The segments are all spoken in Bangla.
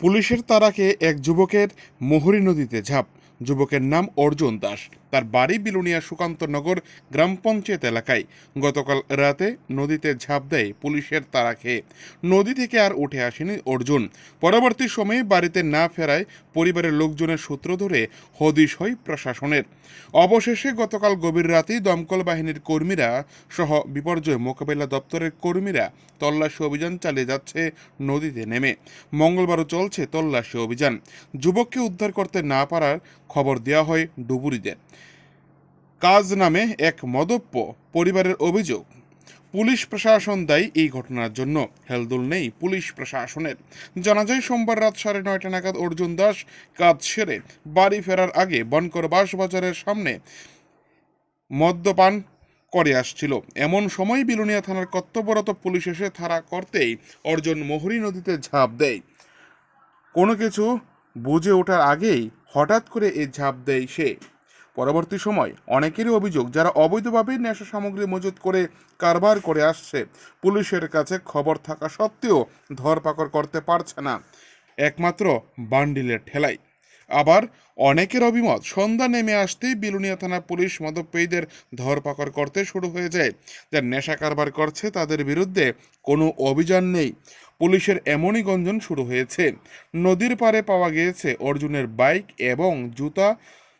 পুলিশের তারাকে এক যুবকের মোহরী নদীতে ঝাঁপ যুবকের নাম অর্জুন দাস। তার বাড়ি বিলুনিয়া সুকান্তনগর গ্রাম পঞ্চায়েত এলাকায়। গতকাল রাতে নদীতে ঝাঁপ দেয় পুলিশের তারা খেয়ে। নদী থেকে আর উঠে আসেনি অর্জুন। পরবর্তী সময়ে বাড়িতে না ফেরায় পরিবারের লোকজনের সূত্র ধরে হদিশ হয় প্রশাসনের। অবশেষে গতকাল গভীর রাতেই দমকল বাহিনীর কর্মীরা সহ বিপর্যয় মোকাবিলা দপ্তরের কর্মীরা তল্লাশি অভিযান চালিয়ে যাচ্ছে নদীতে নেমে। মঙ্গলবারও চলছে তল্লাশি অভিযান। যুবককে উদ্ধার করতে না পারার খবর দেওয়া হয় ডুবুরিদের কাজ নামে এক মদপ্য পরিবারের অভিযোগ, পুলিশ প্রশাসন দায়ী এই ঘটনার জন্য। হেলদুল নেই পুলিশ প্রশাসনের। জানা যায়, সোমবার রাত সাড়ে নয়টা নাগাদ অর্জুন দাস কাজ সেরে বাড়ি ফেরার আগে বনকর বাস বাজারের সামনে মদ্যপান করে আসছিল। এমন সময় বিলুনিয়া থানার কর্তব্যরত পুলিশ এসে থারা করতেই অর্জুন মোহরী নদীতে ঝাঁপ দেয়। কোনো কিছু বুঝে ওঠার আগেই হঠাৎ করে এ ঝাঁপ দেয় সে। পরবর্তী সময় অনেকেরই অভিযোগ, যারা অবৈধভাবে নেশা সামগ্রী মজুত করে কারবার করে আসছে, পুলিশের কাছে খবর থাকা সত্ত্বেও ধরপাকড় করতে পারছে না। একমাত্র বান্ডিলের ঠেলাই আবার অনেকের অভিমত, সন্ধ্যা নেমে আসতেই বিলুনিয়া থানা পুলিশ মদপেয়ীদের ধরপাকড় করতে শুরু হয়ে যায় যারা নেশা কারবার করছে, তাদের বিরুদ্ধে কোনো অভিযান নেই। পুলিশের এমনই গঞ্জন শুরু হয়েছে। নদীর পাড়ে পাওয়া গিয়েছে অর্জুনের বাইক এবং জুতা।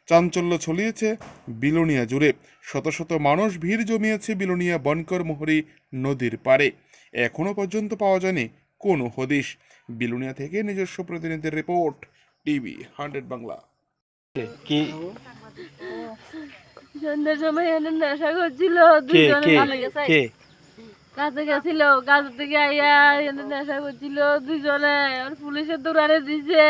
চাঞ্চল্য ছড়িয়েছে বিলোনিয়া জুড়ে। শত শত মানুষ ভিড় জমিয়েছে বিলোনিয়া বনকর মোহরী নদীর পাড়ে। এখনও পর্যন্ত পাওয়া যায়নি কোনো হদিশ। বিলোনিয়া থেকে নিজস্ব প্রতিনিধির রিপোর্ট। টিভি হান্ড্রেড বাংলা কি? সন্ধ্যার সময় এনে নেশা করছিল দুজনে কে কাছে গেছিল কাছে থেকে আইয়া এনে নেশা করছিল দুজনে। আর পুলিশের দৌড়ানে দিছে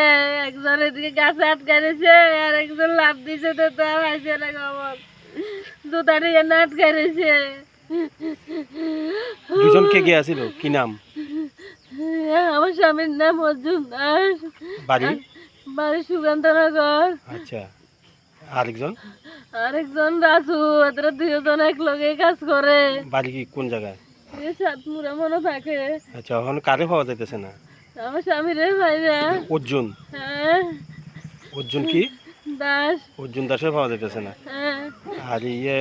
একজন এদিকে গাছে আটকা দিছে আর একজন লাভ দিছে তো তার হাসে না খবর। দুটারে এনে আটকা দুজন কে কে আছিল? কি নাম? আমার স্বামীর নাম অর্জুন দাস। বাড়ি? বাড়ি সুকান্তনগর আচ্ছা আরেকজন? আরেকজন রাসু এদের দুজন এক লগে কাজ করে। বাড়ি কি কোন জায়গায়? এই সাতমুরা মনে থাকে আচ্ছা ওখানে কারে পাওয়া যাইতেছে না? আমার স্বামী রে ভাই না অর্জুন? হ্যাঁ। অর্জুন কি? দাস। অর্জুন দাসে পাওয়া যাইতেছে না? হ্যাঁ। আর ইয়ে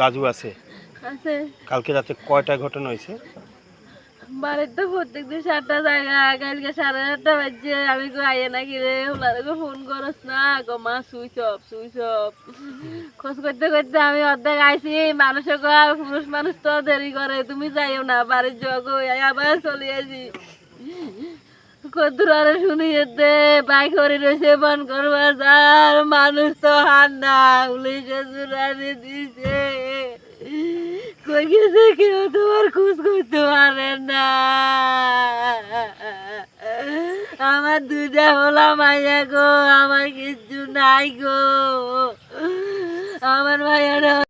রাজু আছে? আছে। কালকে রাতে কয়টা ঘটনা হয়েছে বাড়ির প্রত্যেক দিন সাতটা জায়গা, কালকে সাড়ে আটটা বাজছে, আমি কো আইয়ে নাকি রে? ওনারে ফোন করস না? গো মা, সুইচ অফ সুইচ অফ। খোঁজ করতে করতে আমি অর্ধেক আইছি, মানুষে কো পুরুষ মানুষ তো দেরি করে, তুমি যাইও না, বাড়ির জগ আবার চলে আসি। কদ্দুর আরে শুনিয়ে দে বাইক করে রয়েছে বন করবার, যার মানুষ তো হার না, পুলিশে জুড়ানি দিছে। কই গেছে কেউ তোমার খোঁজ করতে পারে না। আমার দুইটা হলা মাইয়া গো, আমার কিছু নাই গো। আমার মাইয়াটা